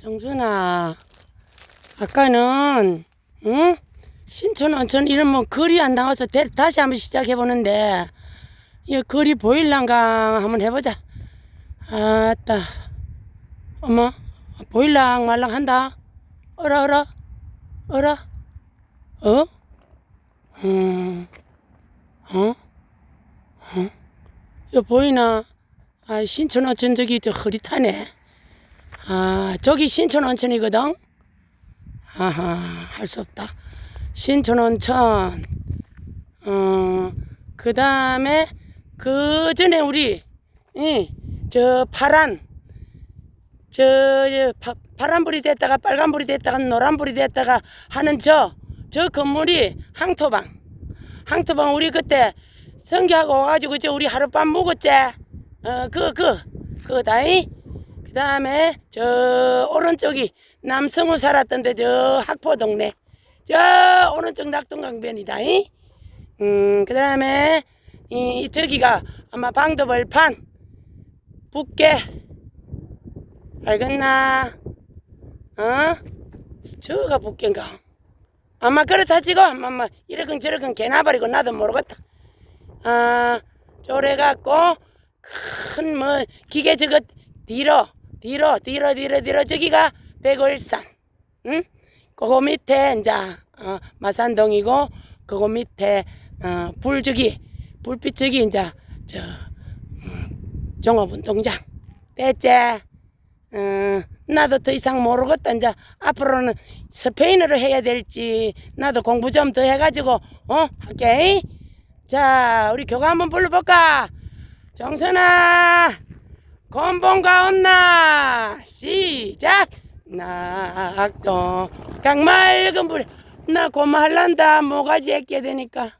정준아, 아까는 응? 신촌 온천 이런 뭐 거리 안 나와서 대- 다시 한번 시작해 보는데 이 거리 보일랑강 한번 해보자. 아따, 어머 보일랑 말랑 한다. 어라 어라 어라 어? 음, 어? 어? 이거 보이나? 아 신촌 온천 저기 저 흐릿하네. 아, 저기 신촌 온천이거든. 아하, 할 수 없다. 신촌 온천. 어, 그 다음에 그 전에 우리, 이, 저 파란, 저, 저 파, 파란불이 됐다가 빨간불이 됐다가 노란불이 됐다가 하는 저, 저 건물이 항토방. 항토방 우리 그때 성교하고 와가지고 저 우리 하룻밤 묵었지. 어, 그, 그, 그다이. 그 다음에 저 오른쪽이 남성우 살았던데 저 학포 동네. 저 오른쪽 낙동강변이다 이? 음, 그 다음에 이 저기가 아마 방도벌판 북계 알겠나? 어? 저가 북계인가? 아마 그렇다 치고 아마 이러건 저러건 개나버리고 나도 모르겠다. 아 저래갖고 큰 뭐 기계 저거 뒤로 뒤로 뒤로 뒤로 뒤로 저기가 백월산. 응? 그거 밑에 이제 어, 마산동이고 그거 밑에 어, 불 저기 불빛 저기 이제 저 음, 종업운동장. 됐지? 어, 나도 더 이상 모르겠다. 이제 앞으로는 스페인어로 해야 될지 나도 공부 좀 더 해가지고 어? 할게. 자 우리 교가 한번 불러볼까? 정선아 건봉가 온나. 시작. 낙동 강 맑은 불나 고마 할란다. 모가지 애껴야 되니까